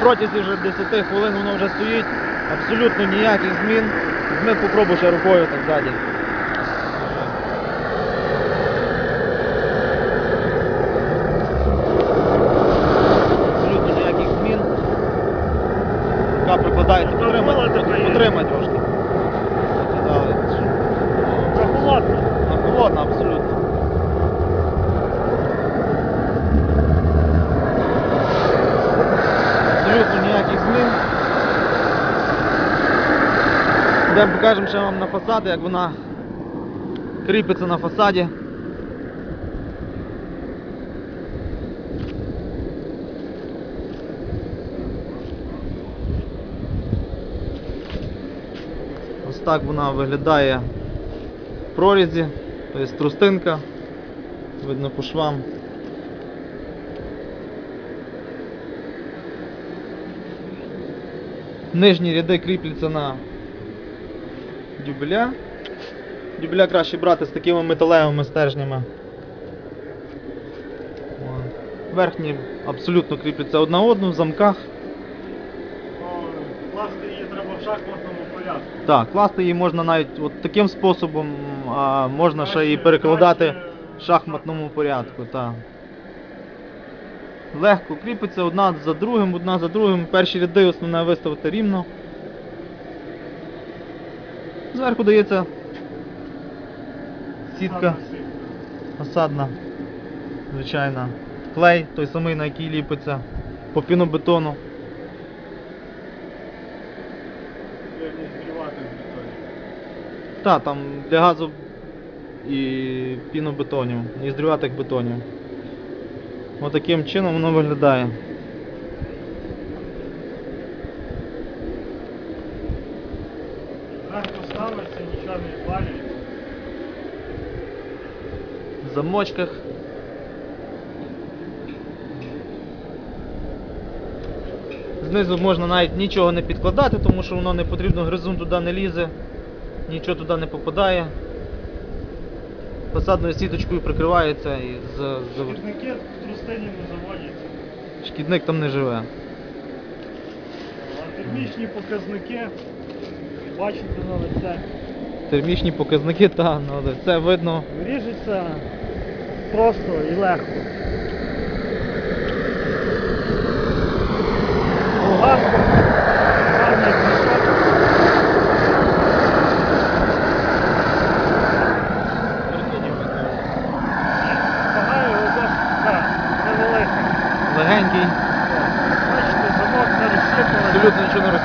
протязі вже 10 хвилин воно вже стоїть, абсолютно ніяких змін. Ми попробуй ще рукою так ззаді. Абсолютно ніяких змін. Рука прикладається, Ну, потримай, була така є. потримай трошки. От, дали. Прохолодно. Ну, холодно, абсолютно. Ніяких. Йдемо покажемо ще вам на фасади, як вона кріпиться на фасаді. Ось так вона виглядає в прорізі, тобто трустинка, видно по швам. Нижні ряди кріпляться на дюбеля. Дюбеля краще брати з такими металевими стержнями. Верхні абсолютно кріпляться одна одну в замках. Класти її треба в шахматному порядку. Так, класти її можна навіть от таким способом, а можна ще її перекладати в шахматному порядку. Так. Легко кріпиться одна за другим, одна за другим. Перші ряди основне виставити рівно. Зверху дається сітка осадна, звичайна. Клей, той самий, на який ліпиться по пінобетону. Так, там для газу і пінобетонів, і здрюватих бетонів. Отаким чином воно виглядає. Легко нічого не звалюється. В замочках. Знизу можна навіть нічого не підкладати, тому що воно не потрібно, гризун туди не лізе, нічого туди не попадає. Фасадною сіточкою прикривається і з, з... Шкідники в трустині не заводяться. шкідник там не живе. А термічні показники бачите на лице. Термічні показники, так, на це видно. Ріжеться просто і легко.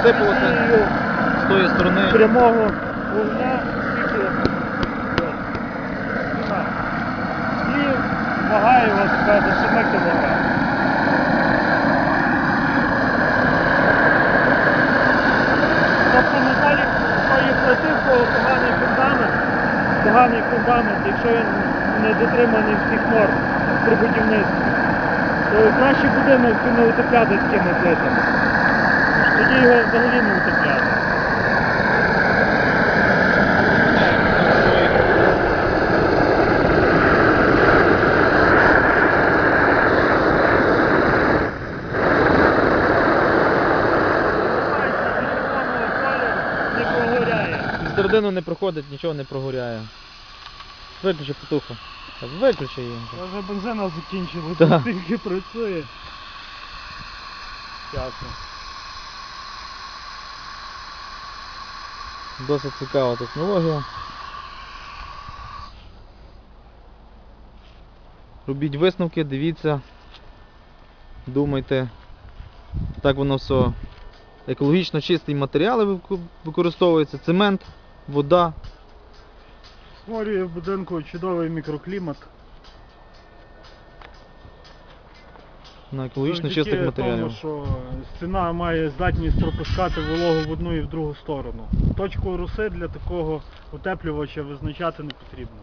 Лінією З тої сторони. прямого вогня. І вага його така до 7 кг. Тобто Наталі свої плити, в кого поганий фундамент, поганий фундамент, якщо він не дотриманий всіх норм при будівництві, то краще будинок не утепляти такими плитами. Тоді його взагалі не утепляти. Не прогоряє. З середину не проходить, нічого не прогоряє. Виключи потуху. Виключи її. Я вже бензина закінчив, тільки працює. Ясно. Досить цікава технологія. Робіть висновки, дивіться, думайте. Так воно все екологічно чисті матеріали використовуються, цемент, вода. Створює в будинку чудовий мікроклімат. На екологічно Завдяки чистих матеріалів. Тому, що стіна має здатність пропускати вологу в одну і в другу сторону. Точку руси для такого утеплювача визначати не потрібно.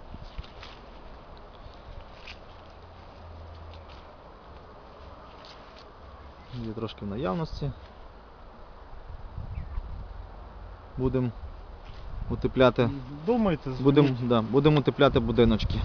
Є трошки в наявності. Будемо утепляти. Думайте, Будемо да, будем утепляти будиночки.